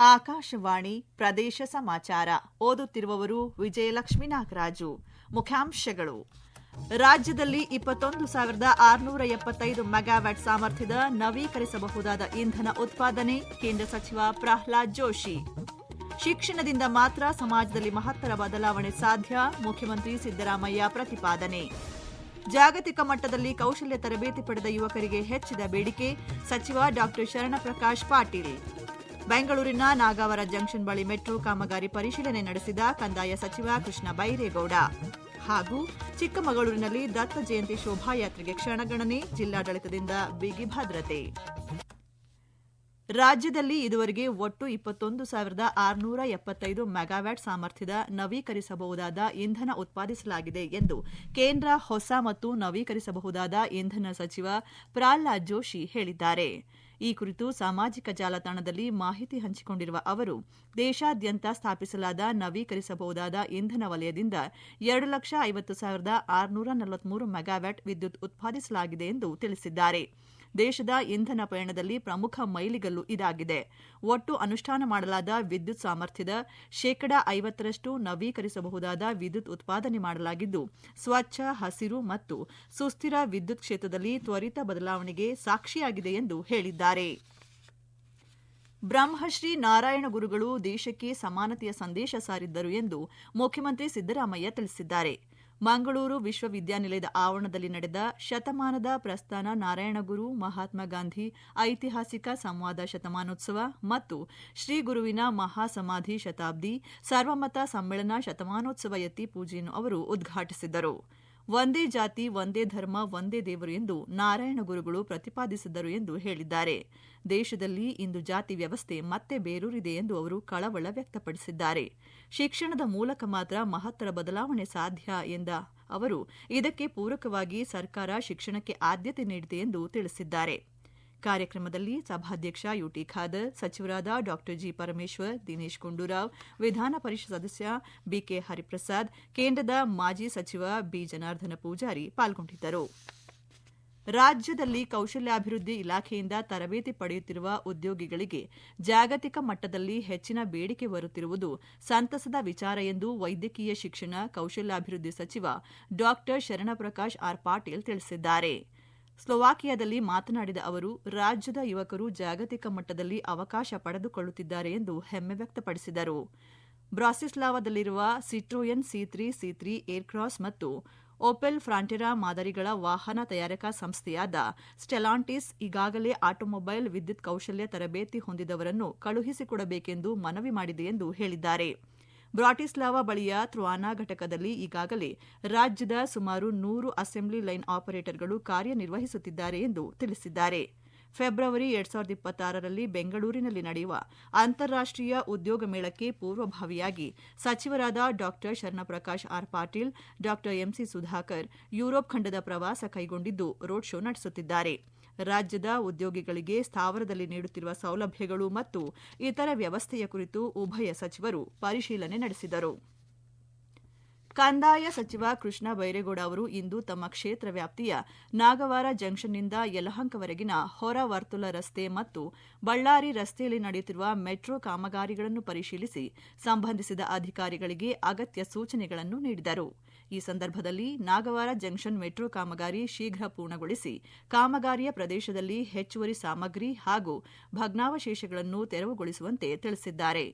ಆಕಾಶವಾಣಿ ಪ್ರದೇಶ ಸಮಾಚಾರ. ಓದುತ್ತಿರುವವರು ವಿಜಯಲಕ್ಷ್ಮಿ ನಾಗರಾಜು. ಮುಖ್ಯಾಂಶಗಳು. ರಾಜ್ಯದಲ್ಲಿ ಇಪ್ಪತ್ತೊಂದು ಸಾವಿರದ ಆರುನೂರ ಎಪ್ಪತ್ತೈದು ಮೆಗಾವ್ಯಾಟ್ ಸಾಮರ್ಥ್ಯದ ನವೀಕರಿಸಬಹುದಾದ ಇಂಧನ ಉತ್ಪಾದನೆ, ಕೇಂದ್ರ ಸಚಿವ ಪ್ರಹ್ಲಾದ್ ಜೋಶಿ. ಶಿಕ್ಷಣದಿಂದ ಮಾತ್ರ ಸಮಾಜದಲ್ಲಿ ಮಹತ್ತರ ಬದಲಾವಣೆ ಸಾಧ್ಯ, ಮುಖ್ಯಮಂತ್ರಿ ಸಿದ್ದರಾಮಯ್ಯ ಪ್ರತಿಪಾದನೆ. ಜಾಗತಿಕ ಮಟ್ಟದಲ್ಲಿ ಕೌಶಲ್ಯ ತರಬೇತಿ ಪಡೆದ ಯುವಕರಿಗೆ ಹೆಚ್ಚಿದ ಬೇಡಿಕೆ, ಸಚಿವ ಡಾ ಶರಣಪ್ರಕಾಶ್ ಪಾಟೀಲ್. ಬೆಂಗಳೂರಿನ ನಾಗಾವರ ಜಂಕ್ಷನ್ ಬಳಿ ಮೆಟ್ರೋ ಕಾಮಗಾರಿ ಪರಿಶೀಲನೆ ನಡೆಸಿದ ಕಂದಾಯ ಸಚಿವ ಕೃಷ್ಣ ಬೈರೇಗೌಡ. ಹಾಗೂ ಚಿಕ್ಕಮಗಳೂರಿನಲ್ಲಿ ದತ್ತ ಜಯಂತಿ ಶೋಭಾಯಾತ್ರೆಗೆ ಕ್ಷಣಗಣನೆ, ಜಿಲ್ಲಾಡಳಿತದಿಂದ ಬಿಗಿ ಭದ್ರತೆ. ರಾಜ್ಯದಲ್ಲಿ ಇದುವರೆಗೆ ಒಟ್ಟು ಇಪ್ಪತ್ತೊಂದು ಸಾವಿರದ ಆರುನೂರ ಎಪ್ಪತ್ತೈದು ಮೆಗಾವ್ಯಾಟ್ ಸಾಮರ್ಥ್ಯದ ನವೀಕರಿಸಬಹುದಾದ ಇಂಧನ ಉತ್ಪಾದಿಸಲಾಗಿದೆ ಎಂದು ಕೇಂದ್ರ ಹೊಸ ಮತ್ತು ನವೀಕರಿಸಬಹುದಾದ ಇಂಧನ ಸಚಿವ ಪ್ರಹ್ಲಾದ್ ಜೋಶಿ ಹೇಳಿದ್ದಾರೆ. ಈ ಕುರಿತು ಸಾಮಾಜಿಕ ಜಾಲತಾಣದಲ್ಲಿ ಮಾಹಿತಿ ಹಂಚಿಕೊಂಡಿರುವ ಅವರು, ದೇಶಾದ್ಯಂತ ಸ್ಥಾಪಿಸಲಾದ ನವೀಕರಿಸಬಹುದಾದ ಇಂಧನ ವಲಯದಿಂದ ಎರಡು ಲಕ್ಷ ಐವತ್ತು ಸಾವಿರದ ಆರುನೂರ ನಲವತ್ಮೂರು ಮೆಗಾವ್ಯಾಟ್ ವಿದ್ಯುತ್ ಉತ್ಪಾದಿಸಲಾಗಿದೆ ಎಂದು ತಿಳಿಸಿದ್ದಾರೆ. ದೇಶದ ಇಂಧನ ಪಯಣದಲ್ಲಿ ಪ್ರಮುಖ ಮೈಲಿಗಲ್ಲು ಇದಾಗಿದೆ. ಒಟ್ಟು ಅನುಷ್ಠಾನ ಮಾಡಲಾದ ವಿದ್ಯುತ್ ಸಾಮರ್ಥ್ಯದ ಶೇಕಡಾ ಐವತ್ತರಷ್ಟು ನವೀಕರಿಸಬಹುದಾದ ವಿದ್ಯುತ್ ಉತ್ಪಾದನೆ ಮಾಡಲಾಗಿದ್ದು, ಸ್ವಚ್ಛ, ಹಸಿರು ಮತ್ತು ಸುಸ್ಥಿರ ವಿದ್ಯುತ್ ಕ್ಷೇತ್ರದಲ್ಲಿ ತ್ವರಿತ ಬದಲಾವಣೆಗೆ ಸಾಕ್ಷಿಯಾಗಿದೆ ಎಂದು ಹೇಳಿದ್ದಾರೆ. ಬ್ರಹ್ಮಶ್ರೀ ನಾರಾಯಣ ಗುರುಗಳು ದೇಶಕ್ಕೆ ಸಮಾನತೆಯ ಸಂದೇಶ ಸಾರಿದ್ದರು ಎಂದು ಮುಖ್ಯಮಂತ್ರಿ ಸಿದ್ದರಾಮಯ್ಯ ತಿಳಿಸಿದ್ದಾರೆ. ಮಂಗಳೂರು ವಿಶ್ವವಿದ್ಯಾನಿಲಯದ ಆವರಣದಲ್ಲಿ ನಡೆದ ಶತಮಾನದ ಪ್ರಸ್ಥಾನ ನಾರಾಯಣಗುರು ಮಹಾತ್ಮ ಗಾಂಧಿ ಐತಿಹಾಸಿಕ ಸಂವಾದ ಶತಮಾನೋತ್ಸವ ಮತ್ತು ಶ್ರೀ ಗುರುವಿನ ಮಹಾಸಮಾಧಿ ಶತಾಬ್ದಿ ಸರ್ವಮತ ಸಮ್ಮೇಳನ ಶತಮಾನೋತ್ಸವ ಎತ್ತಿ ಪೂಜೆಯನ್ನು ಅವರು ಉದ್ಘಾಟಿಸಿದರು. ಒಂದೇ ಜಾತಿ, ಒಂದೇ ಧರ್ಮ, ಒಂದೇ ದೇವರು ಎಂದು ನಾರಾಯಣ ಗುರುಗಳು ಪ್ರತಿಪಾದಿಸಿದ್ದರು ಎಂದು ಹೇಳಿದ್ದಾರೆ. ದೇಶದಲ್ಲಿ ಇಂದು ಜಾತಿ ವ್ಯವಸ್ಥೆ ಮತ್ತೆ ಬೇರೂರಿದೆ ಎಂದು ಅವರು ಕಳವಳ ವ್ಯಕ್ತಪಡಿಸಿದ್ದಾರೆ. ಶಿಕ್ಷಣದ ಮೂಲಕ ಮಾತ್ರ ಮಹತ್ತರ ಬದಲಾವಣೆ ಸಾಧ್ಯ ಎಂದ ಅವರು, ಇದಕ್ಕೆ ಪೂರಕವಾಗಿ ಸರ್ಕಾರ ಶಿಕ್ಷಣಕ್ಕೆ ಆದ್ಯತೆ ನೀಡಿದೆ ಎಂದು ತಿಳಿಸಿದ್ದಾರೆ. ಕಾರ್ಯಕ್ರಮದಲ್ಲಿ ಸಭಾಧ್ಯಕ್ಷ ಯುಟಿ ಖಾದರ್, ಸಚಿವರಾದ ಡಾ ಜಿ ಪರಮೇಶ್ವರ್, ದಿನೇಶ್ ಗುಂಡೂರಾವ್, ವಿಧಾನ ಪರಿಷತ್ ಸದಸ್ಯ ಬಿಕೆ ಹರಿಪ್ರಸಾದ್, ಕೇಂದ್ರದ ಮಾಜಿ ಸಚಿವ ಬಿ ಜನಾರ್ದನ ಪೂಜಾರಿ ಪಾಲ್ಗೊಂಡಿದ್ದರು. ರಾಜ್ಯದಲ್ಲಿ ಕೌಶಲ್ಯಾಭಿವೃದ್ಧಿ ಇಲಾಖೆಯಿಂದ ತರಬೇತಿ ಪಡೆಯುತ್ತಿರುವ ಉದ್ಯೋಗಿಗಳಿಗೆ ಜಾಗತಿಕ ಮಟ್ಟದಲ್ಲಿ ಹೆಚ್ಚಿನ ಬೇಡಿಕೆ ಬರುತ್ತಿರುವುದು ಸಂತಸದ ವಿಚಾರ ಎಂದು ವೈದ್ಯಕೀಯ ಶಿಕ್ಷಣ, ಕೌಶಲ್ಯಾಭಿವೃದ್ಧಿ ಸಚಿವ ಡಾ ಶರಣಪ್ರಕಾಶ್ ಆರ್ ಪಾಟೀಲ್ ತಿಳಿಸಿದ್ದಾರೆ. ಸ್ಲೋವಾಕಿಯಾದಲ್ಲಿ ಮಾತನಾಡಿದ ಅವರು, ರಾಜ್ಯದ ಯುವಕರು ಜಾಗತಿಕ ಮಟ್ಟದಲ್ಲಿ ಅವಕಾಶ ಪಡೆದುಕೊಳ್ಳುತ್ತಿದ್ದಾರೆ ಎಂದು ಹೆಮ್ಮೆ ವ್ಯಕ್ತಪಡಿಸಿದರು. ಬ್ರಾಸಿಸ್ಲಾವಾದಲ್ಲಿರುವ Citroen C three C three Aircross ಮತ್ತು ಓಪೆಲ್ ಫ್ರಾಂಟೆರಾ ಮಾದರಿಗಳ ವಾಹನ ತಯಾರಕಾ ಸಂಸ್ಥೆಯಾದ ಸ್ಟೆಲಾಂಟಿಸ್ ಈಗಾಗಲೇ ಆಟೋಮೊಬೈಲ್ ವಿದ್ಯುತ್ ಕೌಶಲ್ಯ ತರಬೇತಿ ಹೊಂದಿದವರನ್ನು ಕಳುಹಿಸಿಕೊಡಬೇಕೆಂದು ಮನವಿ ಮಾಡಿದೆ ಎಂದು ಹೇಳಿದ್ದಾರೆ. ಬ್ರಾಟಿಸ್ಲಾವಾ ಬಳಿಯ ತ್ರುವಾನಾ ಘಟಕದಲ್ಲಿ ಈಗಾಗಲೇ ರಾಜ್ಯದ ಸುಮಾರು ನೂರು ಅಸೆಂಬ್ಲಿ ಲೈನ್ ಆಪರೇಟರ್ಗಳು ಕಾರ್ಯನಿರ್ವಹಿಸುತ್ತಿದ್ದಾರೆ ಎಂದು ತಿಳಿಸಿದ್ದಾರೆ. ಫೆಬ್ರವರಿ ಎರಡ್ ಸಾವಿರದ ಇಪ್ಪತ್ತಾರರಲ್ಲಿ ಬೆಂಗಳೂರಿನಲ್ಲಿ ನಡೆಯುವ ಅಂತಾರಾಷ್ಟೀಯ ಉದ್ಯೋಗ ಮೇಳಕ್ಕೆ ಪೂರ್ವಭಾವಿಯಾಗಿ ಸಚಿವರಾದ ಡಾ. ಶರಣಪ್ರಕಾಶ್ ಆರ್. ಪಾಟೀಲ್, ಡಾ. ಎಂಸಿ ಸುಧಾಕರ್, ಯುರೋಪ್ ಖಂಡದ ಪ್ರವಾಸ ಕೈಗೊಂಡಿದ್ದು ರೋಡ್ ಶೋ ನಡೆಸುತ್ತಿದ್ದಾರೆ. ರಾಜ್ಯದ ಉದ್ಯೋಗಿಗಳಿಗೆ ಸ್ಥಾವರದಲ್ಲಿ ನೀಡುತ್ತಿರುವ ಸೌಲಭ್ಯಗಳು ಮತ್ತು ಇತರ ವ್ಯವಸ್ಥೆಯ ಕುರಿತು ಉಭಯ ಸಚಿವರು ಪರಿಶೀಲನೆ ನಡೆಸಿದರು. ಕಂದಾಯ ಸಚಿವ ಕೃಷ್ಣ ಬೈರೇಗೌಡ ಅವರು ಇಂದು ತಮ್ಮ ಕ್ಷೇತ್ರ ವ್ಯಾಪ್ತಿಯ ನಾಗವಾರ ಜಂಕ್ಷನ್ನಿಂದ ಯಲಹಂಕವರೆಗಿನ ಹೊರ ವರ್ತುಲ ರಸ್ತೆ ಮತ್ತು ಬಳ್ಳಾರಿ ರಸ್ತೆಯಲ್ಲಿ ನಡೆಯುತ್ತಿರುವ ಮೆಟ್ರೋ ಕಾಮಗಾರಿಗಳನ್ನು ಪರಿಶೀಲಿಸಿ ಸಂಬಂಧಿಸಿದ ಅಧಿಕಾರಿಗಳಿಗೆ ಅಗತ್ಯ ಸೂಚನೆಗಳನ್ನು ನೀಡಿದರು. ಈ ಸಂದರ್ಭದಲ್ಲಿ ನಾಗವಾರ ಜಂಕ್ಷನ್ ಮೆಟ್ರೋ ಕಾಮಗಾರಿ ಶೀಘ್ರ ಪೂರ್ಣಗೊಳಿಸಿ ಕಾಮಗಾರಿಯ ಪ್ರದೇಶದಲ್ಲಿ ಹೆಚ್ಚುವರಿ ಸಾಮಗ್ರಿ ಹಾಗೂ ಭಗ್ನಾವಶೇಷಗಳನ್ನು ತೆರವುಗೊಳಿಸುವಂತೆ ತಿಳಿಸಿದ್ದಾರೆ.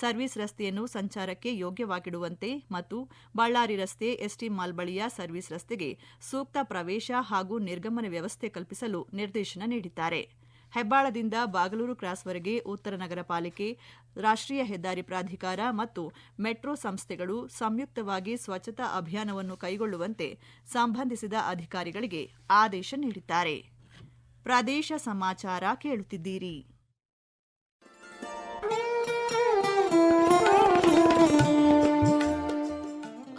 ಸರ್ವಿಸ್ ರಸ್ತೆಯನ್ನು ಸಂಚಾರಕ್ಕೆ ಯೋಗ್ಯವಾಗಿಡುವಂತೆ ಮತ್ತು ಬಳ್ಳಾರಿ ರಸ್ತೆ ಎಸ್ಟಿ ಮಾಲ್ ಬಳಿಯ ಸರ್ವಿಸ್ ರಸ್ತೆಗೆ ಸೂಕ್ತ ಪ್ರವೇಶ ಹಾಗೂ ನಿರ್ಗಮನ ವ್ಯವಸ್ಥೆ ಕಲ್ಪಿಸಲು ನಿರ್ದೇಶನ ನೀಡಿದ್ದಾರೆ. ಹೆಬ್ಬಾಳದಿಂದ ಬಾಗಲೂರು ಕ್ರಾಸ್ವರೆಗೆ ಉತ್ತರ ನಗರ ಪಾಲಿಕೆ, ರಾಷ್ಟ್ರೀಯ ಹೆದ್ದಾರಿ ಪ್ರಾಧಿಕಾರ ಮತ್ತು ಮೆಟ್ರೋ ಸಂಸ್ಥೆಗಳು ಸಂಯುಕ್ತವಾಗಿ ಸ್ವಚ್ಛತಾ ಅಭಿಯಾನವನ್ನು ಕೈಗೊಳ್ಳುವಂತೆ ಸಂಬಂಧಿಸಿದ ಅಧಿಕಾರಿಗಳಿಗೆ ಆದೇಶ ನೀಡಿದ್ದಾರೆ. ಪ್ರದೇಶ ಸಮಾಚಾರ ಕೇಳುತ್ತಿದ್ದೀರಿ.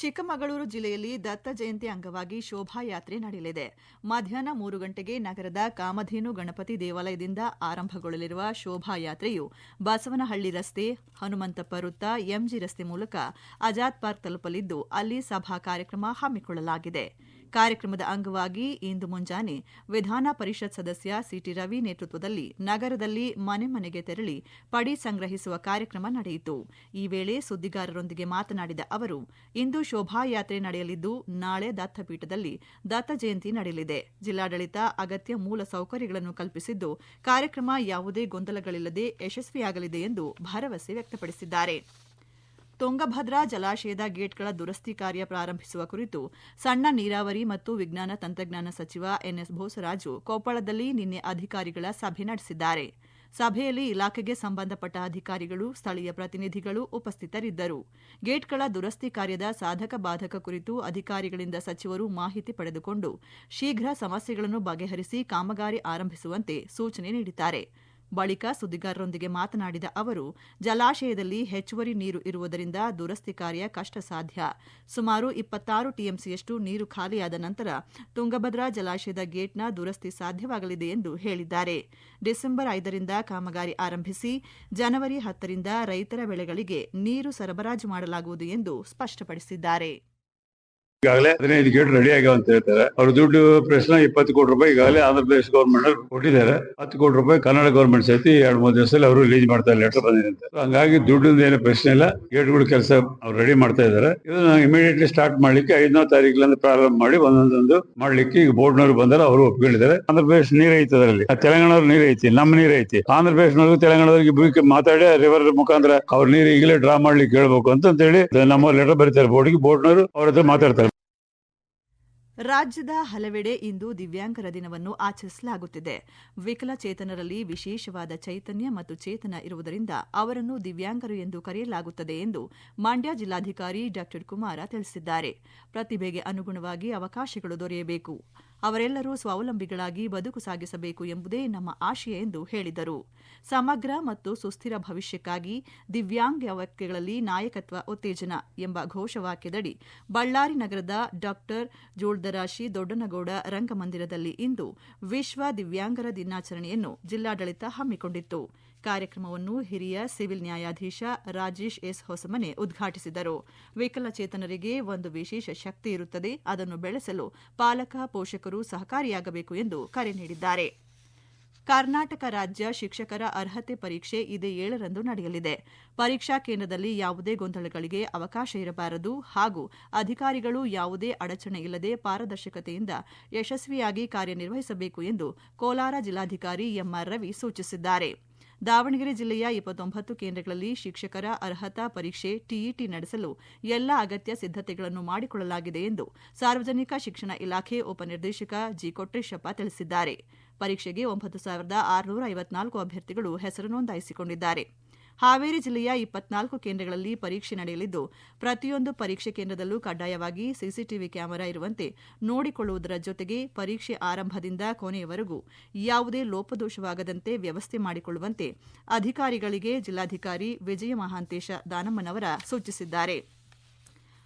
ಚಿಕ್ಕಮಗಳೂರು ಜಿಲ್ಲೆಯಲ್ಲಿ ದತ್ತ ಜಯಂತಿ ಅಂಗವಾಗಿ ಶೋಭಾಯಾತ್ರೆ ನಡೆಯಲಿದೆ. ಮಧ್ಯಾಹ್ನ ಮೂರು ಗಂಟೆಗೆ ನಗರದ ಕಾಮಧೇನು ಗಣಪತಿ ದೇವಾಲಯದಿಂದ ಆರಂಭಗೊಳ್ಳಲಿರುವ ಶೋಭಾಯಾತ್ರೆಯು ಬಸವನಹಳ್ಳಿ ರಸ್ತೆ, ಹನುಮಂತಪ್ಪ ವೃತ್ತ, ಎಂಜಿ ರಸ್ತೆ ಮೂಲಕ ಆಜಾದ್ ಪಾರ್ಕ್ ತಲುಪಲಿದ್ದು ಅಲ್ಲಿ ಸಭಾ ಕಾರ್ಯಕ್ರಮ ಹಮ್ಮಿಕೊಳ್ಳಲಾಗಿದೆ. ಕಾರ್ಯಕ್ರಮದ ಅಂಗವಾಗಿ ಇಂದು ಮುಂಜಾನೆ ವಿಧಾನ ಪರಿಷತ್ ಸದಸ್ಯ ಸಿಟಿ ರವಿ ನೇತೃತ್ವದಲ್ಲಿ ನಗರದಲ್ಲಿ ಮನೆ ಮನೆಗೆ ತೆರಳಿ ಪಡಿ ಸಂಗ್ರಹಿಸುವ ಕಾರ್ಯಕ್ರಮ ನಡೆಯಿತು. ಈ ವೇಳೆ ಸುದ್ದಿಗಾರರೊಂದಿಗೆ ಮಾತನಾಡಿದ ಅವರು, ಇಂದು ಶೋಭಾಯಾತ್ರೆ ನಡೆಯಲಿದ್ದು ನಾಳೆ ದತ್ತಪೀಠದಲ್ಲಿ ದತ್ತ ಜಯಂತಿ ನಡೆಯಲಿದೆ. ಜಿಲ್ಲಾಡಳಿತ ಅಗತ್ಯ ಮೂಲ ಸೌಕರ್ಯಗಳನ್ನು ಕಲ್ಪಿಸಿದ್ದು ಕಾರ್ಯಕ್ರಮ ಯಾವುದೇ ಗೊಂದಲಗಳಿಲ್ಲದೆ ಯಶಸ್ವಿಯಾಗಲಿದೆ ಎಂದು ಭರವಸೆ ವ್ಯಕ್ತಪಡಿಸಿದ್ದಾರೆ. ತುಂಗಭದ್ರಾ ಜಲಾಶಯದ ಗೇಟ್ಗಳ ದುರಸ್ತಿ ಕಾರ್ಯ ಪ್ರಾರಂಭಿಸುವ ಕುರಿತು ಸಣ್ಣ ನೀರಾವರಿ ಮತ್ತು ವಿಜ್ಞಾನ ತಂತ್ರಜ್ಞಾನ ಸಚಿವ ಎನ್ಎಸ್ ಭೋಸರಾಜು ಕೊಪ್ಪಳದಲ್ಲಿ ನಿನ್ನೆ ಅಧಿಕಾರಿಗಳ ಸಭೆ ನಡೆಸಿದ್ದಾರೆ. ಸಭೆಯಲ್ಲಿ ಇಲಾಖೆಗೆ ಸಂಬಂಧಪಟ್ಟ ಅಧಿಕಾರಿಗಳು, ಸ್ಥಳೀಯ ಪ್ರತಿನಿಧಿಗಳು ಉಪಸ್ಥಿತರಿದ್ದರು. ಗೇಟ್ಗಳ ದುರಸ್ತಿ ಕಾರ್ಯದ ಸಾಧಕ ಬಾಧಕ ಕುರಿತು ಅಧಿಕಾರಿಗಳಿಂದ ಸಚಿವರು ಮಾಹಿತಿ ಪಡೆದುಕೊಂಡು ಶೀಘ್ರ ಸಮಸ್ಯೆಗಳನ್ನು ಬಗೆಹರಿಸಿ ಕಾಮಗಾರಿ ಆರಂಭಿಸುವಂತೆ ಸೂಚನೆ ನೀಡಿದ್ದಾರೆ. ಬಳಿಕ ಸುದ್ದಿಗಾರರೊಂದಿಗೆ ಮಾತನಾಡಿದ ಅವರು, ಜಲಾಶಯದಲ್ಲಿ ಹೆಚ್ಚುವರಿ ನೀರು ಇರುವುದರಿಂದ ದುರಸ್ತಿ ಕಾರ್ಯ ಕಷ್ಟ ಸಾಧ್ಯ ಸುಮಾರು ಇಪ್ಪತ್ತಾರು ಟಿಎಂಸಿಯಷ್ಟು ನೀರು ಖಾಲಿಯಾದ ನಂತರ ತುಂಗಭದ್ರಾ ಜಲಾಶಯದ ಗೇಟ್ನ ದುರಸ್ತಿ ಸಾಧ್ಯವಾಗಲಿದೆ ಎಂದು ಹೇಳಿದ್ದಾರೆ. ಡಿಸೆಂಬರ್ ಐದರಿಂದ ಕಾಮಗಾರಿ ಆರಂಭಿಸಿ, ಜನವರಿ ಹತ್ತರಿಂದ ರೈತರ ಬೆಳೆಗಳಿಗೆ ನೀರು ಸರಬರಾಜು ಮಾಡಲಾಗುವುದು ಎಂದು ಸ್ಪಷ್ಟಪಡಿಸಿದ್ದಾರೆ. ಈಗಾಗಲೇ ಹದಿನೈದು ಗೇಟ್ ರೆಡಿ ಆಗ್ಯಾವ ಅಂತ ಹೇಳ್ತಾರೆ. ಅವ್ರ ದುಡ್ಡು ಪ್ರಶ್ನೆ ಇಪ್ಪತ್ತು ಕೋಟಿ ರೂಪಾಯಿ ಈಗಾಗಲೇ ಆಂಧ್ರ ಪ್ರದೇಶ ಗೌರ್ಮೆಂಟ್ ಕೊಟ್ಟಿದ್ದಾರೆ. ಹತ್ತು ಕೋಟಿ ರೂಪಾಯಿ ಕನ್ನಡ ಗೌರ್ಮೆಂಟ್ ಸಹಿತ ಎರಡು ಮೂರು ದಿವಸದಲ್ಲಿ ಅವರು ರಿಲೀಸ್ ಮಾಡ್ತಾರೆ ಲೆಟರ್ ಬಂದಿದೆ ಅಂತ. ಹಂಗಾಗಿ ದುಡ್ಡಿಂದ ಏನು ಪ್ರಶ್ನೆ ಇಲ್ಲ. ಗೇಟ್ಗಳ ಕೆಲಸ ಅವ್ರು ರೆಡಿ ಮಾಡ್ತಾ ಇದ್ದಾರೆ. ಇದನ್ನ ಇಮಿಡಿಯೇಟ್ಲಿ ಸ್ಟಾರ್ಟ್ ಮಾಡ್ಲಿಕ್ಕೆ ಐದನೇ ತಾರೀಕಿನಿಂದ ಪ್ರಾರಂಭ ಮಾಡಿ ಒಂದೊಂದೊಂದು ಮಾಡ್ಲಿಕ್ಕೆ ಈಗ ಬೋರ್ಡ್ನವ್ರು ಬಂದಾರ, ಅವರು ಒಪ್ಕೊಂಡಿದ್ದಾರೆ. ಆಂಧ್ರ ಪ್ರದೇಶ ನೀರ್ ಐತಿ ಅದರಲ್ಲಿ. ತೆಲಂಗಾಣವ್ರ ನೀರ್ ಐತಿ, ನಮ್ಮ ನೀರ್ ಐತಿ. ಆಂಧ್ರ ಪ್ರದೇಶನವ್ರಿಗೆ ತೆಲಂಗಾಣದವ್ರಿಗೆ ಬೀಕ್ ಮಾತಾಡಿ ರಿವರ್ ಮುಖಾಂತರ ಅವ್ರ ನೀರು ಈಗಲೇ ಡ್ರಾ ಮಾಡ್ಲಿಕ್ಕೆ ಹೇಳ್ಬೇಕು ಅಂತ ಹೇಳಿ ನಮ್ಮ ಲೆಟರ್ ಬರೀತಾರೆ ಬೋರ್ಡ್ಗೆ ಬೋರ್ಡ್ನವರು ಅವ್ರ ಹತ್ರ ಮಾತಾಡ್ತಾರೆ. ರಾಜ್ಯದ ಹಲವೆಡೆ ಇಂದು ದಿವ್ಯಾಂಗರ ದಿನವನ್ನು ಆಚರಿಸಲಾಗುತ್ತಿದೆ. ವಿಕಲಚೇತನರಲ್ಲಿ ವಿಶೇಷವಾದ ಚೈತನ್ಯ ಮತ್ತು ಚೇತನ ಇರುವುದರಿಂದ ಅವರನ್ನು ದಿವ್ಯಾಂಗರು ಎಂದು ಕರೆಯಲಾಗುತ್ತದೆ ಎಂದು ಮಂಡ್ಯ ಜಿಲ್ಲಾಧಿಕಾರಿ ಡಾ ಕುಮಾರ ತಿಳಿಸಿದ್ದಾರೆ. ಪ್ರತಿಭೆಗೆ ಅನುಗುಣವಾಗಿ ಅವಕಾಶಗಳು ದೊರೆಯಬೇಕು. ಅವರೆಲ್ಲರೂ ಸ್ವಾವಲಂಬಿಗಳಾಗಿ ಬದುಕು ಸಾಗಿಸಬೇಕು ಎಂಬುದೇ ನಮ್ಮ ಆಶಯ ಎಂದು ಹೇಳಿದರು. ಸಮಗ್ರ ಮತ್ತು ಸುಸ್ಥಿರ ಭವಿಷ್ಯಕ್ಕಾಗಿ ದಿವ್ಯಾಂಗ ವ್ಯಕ್ತಿಗಳಲ್ಲಿ ನಾಯಕತ್ವ ಉತ್ತೇಜನ ಎಂಬ ಘೋಷವಾಕ್ಯದಡಿ ಬಳ್ಳಾರಿ ನಗರದ ಡಾಕ್ಟರ್ ಜೋಳ್ದರಾಶಿ ದೊಡ್ಡನಗೌಡ ರಂಗಮಂದಿರದಲ್ಲಿ ಇಂದು ವಿಶ್ವ ದಿವ್ಯಾಂಗರ ದಿನಾಚರಣೆಯನ್ನು ಜಿಲ್ಲಾಡಳಿತ ಹಮ್ಮಿಕೊಂಡಿತ್ತು. ಕಾರ್ಯಕ್ರಮವನ್ನು ಹಿರಿಯ ಸಿವಿಲ್ ನ್ಯಾಯಾಧೀಶ ರಾಜೇಶ್ ಎಸ್ ಹೊಸಮನೆ ಉದ್ಘಾಟಿಸಿದರು. ವಿಕಲಚೇತನರಿಗೆ ಒಂದು ವಿಶೇಷ ಶಕ್ತಿ ಇರುತ್ತದೆ. ಅದನ್ನು ಬೆಳೆಸಲು ಪಾಲಕ, ಪೋಷಕರು ಸಹಕಾರಿಯಾಗಬೇಕು ಎಂದು ಕರೆ ನೀಡಿದ್ದಾರೆ. ಕರ್ನಾಟಕ ರಾಜ್ಯ ಶಿಕ್ಷಕರ ಅರ್ಹತೆ ಪರೀಕ್ಷೆ ಇದೇ ಏಳರಂದು ನಡೆಯಲಿದೆ. ಪರೀಕ್ಷಾ ಕೇಂದ್ರದಲ್ಲಿ ಯಾವುದೇ ಗೊಂದಲಗಳಿಗೆ ಅವಕಾಶ ಇರಬಾರದು ಹಾಗೂ ಅಧಿಕಾರಿಗಳು ಯಾವುದೇ ಅಡಚಣೆ ಇಲ್ಲದೆ ಪಾರದರ್ಶಕತೆಯಿಂದ ಯಶಸ್ವಿಯಾಗಿ ಕಾರ್ಯನಿರ್ವಹಿಸಬೇಕು ಎಂದು ಕೋಲಾರ ಜಿಲ್ಲಾಧಿಕಾರಿ ಎಂಆರ್ ರವಿ ಸೂಚಿಸಿದ್ದಾರೆ. ದಾವಣಗೆರೆ ಜಿಲ್ಲೆಯ ಇಪ್ಪತ್ತೊಂಬತ್ತು ಕೇಂದ್ರಗಳಲ್ಲಿ ಶಿಕ್ಷಕರ ಅರ್ಹತಾ ಪರೀಕ್ಷೆ ಟಿಇಟಿ ನಡೆಸಲು ಎಲ್ಲ ಅಗತ್ಯ ಸಿದ್ದತೆಗಳನ್ನು ಮಾಡಿಕೊಳ್ಳಲಾಗಿದೆ ಎಂದು ಸಾರ್ವಜನಿಕ ಶಿಕ್ಷಣ ಇಲಾಖೆ ಉಪನಿರ್ದೇಶಕ ಜಿ ಕೊಟ್ರೇಶಪ್ಪ ತಿಳಿಸಿದ್ದಾರೆ. ಪರೀಕ್ಷೆಗೆ ಒಂಬತ್ತು ಸಾವಿರದ ಆರುನೂರ ಐವತ್ನಾಲ್ಕು ಅಭ್ಯರ್ಥಿಗಳು ಹೆಸರು ನೋಂದಾಯಿಸಿಕೊಂಡಿದ್ದಾರೆ. ಹಾವೇರಿ ಜಿಲ್ಲೆಯ ಇಪ್ಪತ್ನಾಲ್ಕು ಕೇಂದ್ರಗಳಲ್ಲಿ ಪರೀಕ್ಷೆ ನಡೆಯಲಿದ್ದು, ಪ್ರತಿಯೊಂದು ಪರೀಕ್ಷೆ ಕೇಂದ್ರದಲ್ಲೂ ಕಡ್ಡಾಯವಾಗಿ ಸಿಸಿಟಿವಿ ಕ್ಯಾಮೆರಾ ಇರುವಂತೆ ನೋಡಿಕೊಳ್ಳುವುದರ ಜೊತೆಗೆ ಪರೀಕ್ಷೆ ಆರಂಭದಿಂದ ಕೊನೆಯವರೆಗೂ ಯಾವುದೇ ಲೋಪದೋಷವಾಗದಂತೆ ವ್ಯವಸ್ಥೆ ಮಾಡಿಕೊಳ್ಳುವಂತೆ ಅಧಿಕಾರಿಗಳಿಗೆ ಜಿಲ್ಲಾಧಿಕಾರಿ ವಿಜಯ ಮಹಾಂತೇಶ ದಾನಮ್ಮನವರ ಸೂಚಿಸಿದ್ದಾರೆ.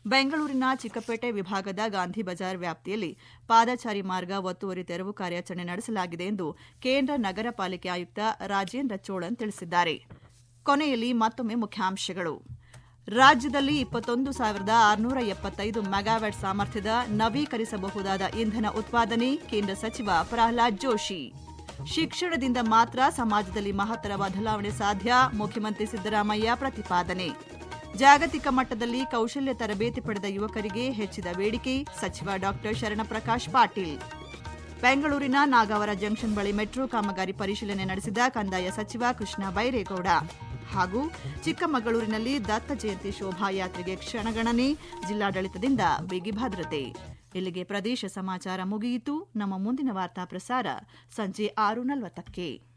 ಬೆಂಗಳೂರಿನ ಚಿಕ್ಕಪೇಟೆ ವಿಭಾಗದ ಗಾಂಧಿ ಬಜಾರ್ ವ್ಯಾಪ್ತಿಯಲ್ಲಿ ಪಾದಚಾರಿ ಮಾರ್ಗ ಒತ್ತುವರಿ ತೆರವು ಕಾರ್ಯಾಚರಣೆ ನಡೆಸಲಾಗಿದೆ ಎಂದು ಕೇಂದ್ರ ನಗರ ಪಾಲಿಕೆ ಆಯುಕ್ತ ರಾಜೇಂದ್ರ ಚೋಳನ್ ತಿಳಿಸಿದ್ದಾರೆ. ಕೊನೆಯಲ್ಲಿ ಮತ್ತೊಮ್ಮೆ ಮುಖ್ಯಾಂಶಗಳು. ರಾಜ್ಯದಲ್ಲಿ ಇಪ್ಪತ್ತೊಂದು ಸಾವಿರದ ಆರುನೂರ ಎಪ್ಪತ್ತೈದು ಮೆಗಾವ್ಯಾಟ್ ಸಾಮರ್ಥ್ಯದ ನವೀಕರಿಸಬಹುದಾದ ಇಂಧನ ಉತ್ಪಾದನೆ, ಕೇಂದ್ರ ಸಚಿವ ಪ್ರಹ್ಲಾದ್ ಜೋಶಿ. ಶಿಕ್ಷಣದಿಂದ ಮಾತ್ರ ಸಮಾಜದಲ್ಲಿ ಮಹತ್ತರ ಬದಲಾವಣೆ ಸಾಧ್ಯ, ಮುಖ್ಯಮಂತ್ರಿ ಸಿದ್ದರಾಮಯ್ಯ ಪ್ರತಿಪಾದನೆ. ಜಾಗತಿಕ ಮಟ್ಟದಲ್ಲಿ ಕೌಶಲ್ಯ ತರಬೇತಿ ಪಡೆದ ಯುವಕರಿಗೆ ಹೆಚ್ಚಿದ ಬೇಡಿಕೆ, ಸಚಿವ ಡಾ ಶರಣಪ್ರಕಾಶ್ ಪಾಟೀಲ್. ಬೆಂಗಳೂರಿನ ನಾಗಾವರ ಜಂಕ್ಷನ್ ಬಳಿ ಮೆಟ್ರೋ ಕಾಮಗಾರಿ ಪರಿಶೀಲನೆ ನಡೆಸಿದ ಕಂದಾಯ ಸಚಿವ ಕೃಷ್ಣ ಬೈರೇಗೌಡ. ಹಾಗೂ ಚಿಕ್ಕಮಗಳೂರಿನಲ್ಲಿ ದತ್ತ ಜಯಂತಿ ಶೋಭಾಯಾತ್ರೆಗೆ ಕ್ಷಣಗಣನೆ, ಜಿಲ್ಲಾಡಳಿತದಿಂದ ಬಿಗಿ ಭದ್ರತೆ. ಇಲ್ಲಿಗೆ ಪ್ರದೇಶ ಸಮಾಚಾರ ಮುಗಿಯಿತು. ನಮ್ಮ ಮುಂದಿನ ವಾರ್ತಾ ಪ್ರಸಾರ ಸಂಜೆ ಆರು ನಲವತ್ತಕ್ಕೆ.